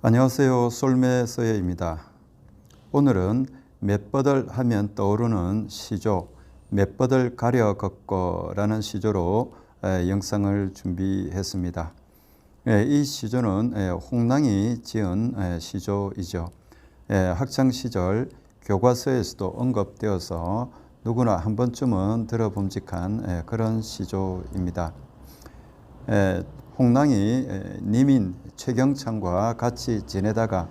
안녕하세요. 솔메서예입니다. 오늘은 맷버들 하면 떠오르는 시조 맷버들 가려 걷고라는 시조로 에, 영상을 준비했습니다. 에, 이 시조는 에, 홍랑이 지은 에, 시조이죠. 에, 학창 시절 교과서에서도 언급되어서 누구나 한 번쯤은 들어봄직한 에, 그런 시조입니다. 에, 홍랑이 에, 님인 최경창과 같이 지내다가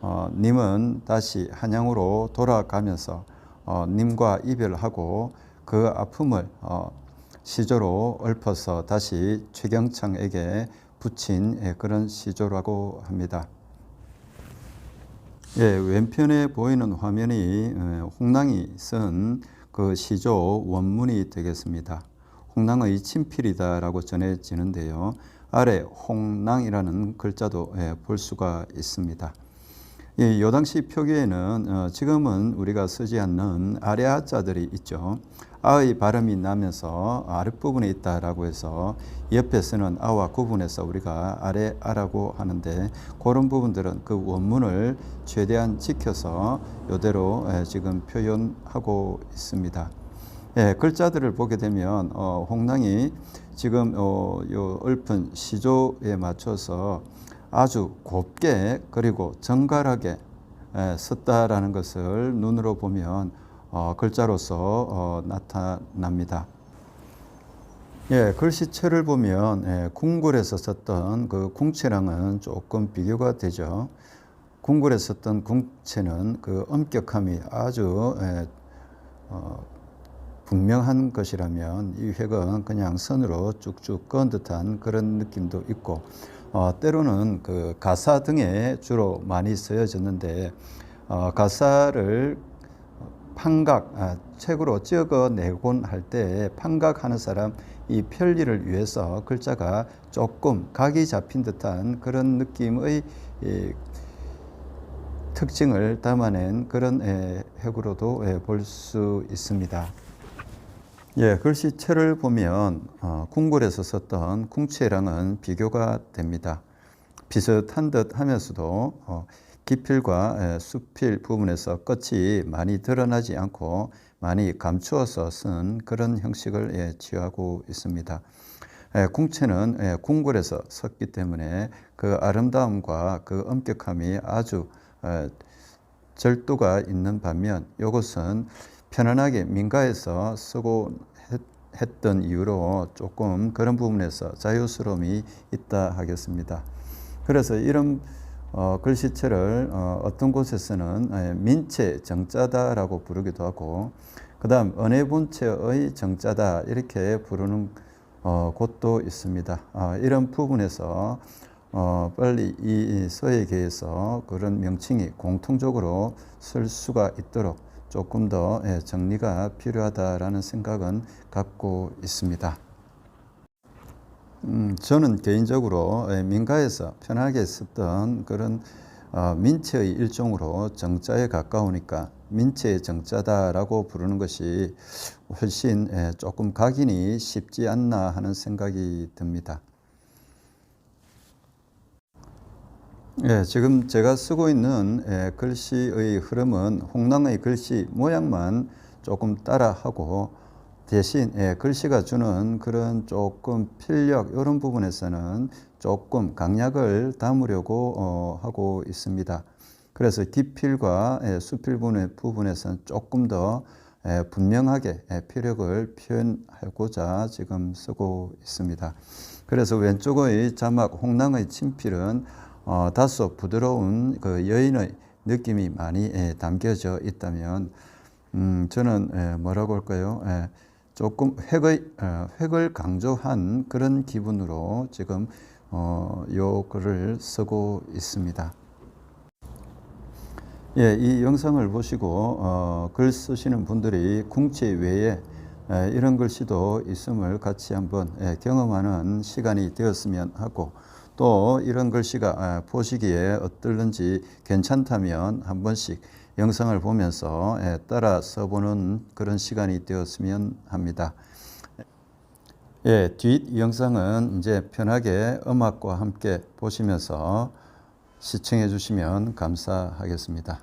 어, 님은 다시 한양으로 돌아가면서 어, 님과 이별하고 그 아픔을 어, 시조로 읊어서 다시 최경창에게 붙인 예, 그런 시조라고 합니다. 예, 왼편에 보이는 화면이 어, 홍랑이 쓴 그 시조 원문이 되겠습니다. 홍랑의 친필이다라고 전해지는데요. 아래 홍랑이라는 글자도 예, 볼 수가 있습니다. 이요 당시 표기에는 어, 지금은 우리가 쓰지 않는 아래 아자들이 있죠. 아의 발음이 나면서 아랫부분에 있다라고 해서 옆에 쓰는 아와 구분해서 우리가 아래 아라고 하는데 그런 부분들은 그 원문을 최대한 지켜서 이대로 예, 지금 표현하고 있습니다. 예, 글자들을 보게 되면 어, 홍랑이 지금 어, 요 읊은 시조에 맞춰서 아주 곱게 그리고 정갈하게 에, 썼다라는 것을 눈으로 보면 어, 글자로서 어, 나타납니다. 예, 글씨체를 보면 예, 궁굴에서 썼던 그 궁체랑은 조금 비교가 되죠. 궁굴에 썼던 궁체는 그 엄격함이 아주 예, 어, 분명한 것이라면 이 획은 그냥 선으로 쭉쭉 그은 듯한 그런 느낌도 있고 어, 때로는 그 가사 등에 주로 많이 쓰여졌는데 어, 가사를 판각 아, 책으로 찍어내곤 할 때 판각하는 사람 이 편리를 위해서 글자가 조금 각이 잡힌 듯한 그런 느낌의 이, 특징을 담아낸 그런 에, 획으로도 에, 볼수 있습니다. 예, 글씨체를 보면 어, 궁궐에서 썼던 궁체랑은 비교가 됩니다. 비슷한 듯 하면서도 어, 기필과 에, 수필 부분에서 끝이 많이 드러나지 않고 많이 감추어서 쓴 그런 형식을 예, 취하고 있습니다. 에, 궁체는 예, 궁궐에서 썼기 때문에 그 아름다움과 그 엄격함이 아주 에, 절도가 있는 반면 이것은 편안하게 민가에서 쓰고 했던 이유로 조금 그런 부분에서 자유스러움이 있다 하겠습니다. 그래서 이런 어, 글씨체를 어, 떤 곳에서는 에, 민체 정자다라고 부르기도 하고 그 다음 은혜본체의 정자다 이렇게 부르는 어, 곳도 있습니다. 아, 이런 부분에서 어, 빨리 이 서예계에서 그런 명칭이 공통적으로 쓸 수가 있도록 조금 더 예, 정리가 필요하다라는 생각은 갖고 있습니다. 음, 저는 개인적으로 예, 민가에서 편하게 썼던 그런 어, 민체의 일종으로 정자에 가까우니까 민체의 정자다라고 부르는 것이 훨씬 예, 조금 각인이 쉽지 않나 하는 생각이 듭니다. 예, 지금 제가 쓰고 있는 예, 글씨의 흐름은 홍랑의 글씨 모양만 조금 따라하고 대신 예, 글씨가 주는 그런 조금 필력 이런 부분에서는 조금 강약을 담으려고 어, 하고 있습니다. 그래서 기필과 예, 수필 부분에서는 조금 더 예, 분명하게 예, 피력을 표현하고자 지금 쓰고 있습니다. 그래서 왼쪽의 자막 홍랑의 친필은 어, 다소 부드러운 그 여인의 느낌이 많이 예, 담겨져 있다면 음, 저는 예, 뭐라고 할까요? 예, 조금 획의 어, 획을 강조한 그런 기분으로 지금 어, 요 글을 쓰고 있습니다. 예, 이 영상을 보시고 어, 글 쓰시는 분들이 궁체 외에 예, 이런 글씨도 있음을 같이 한번 예, 경험하는 시간이 되었으면 하고 또 이런 글씨가 보시기에 어떨는지 괜찮다면 한 번씩 영상을 보면서 따라 써보는 그런 시간이 되었으면 합니다. 예, 뒷 영상은 이제 편하게 음악과 함께 보시면서 시청해 주시면 감사하겠습니다.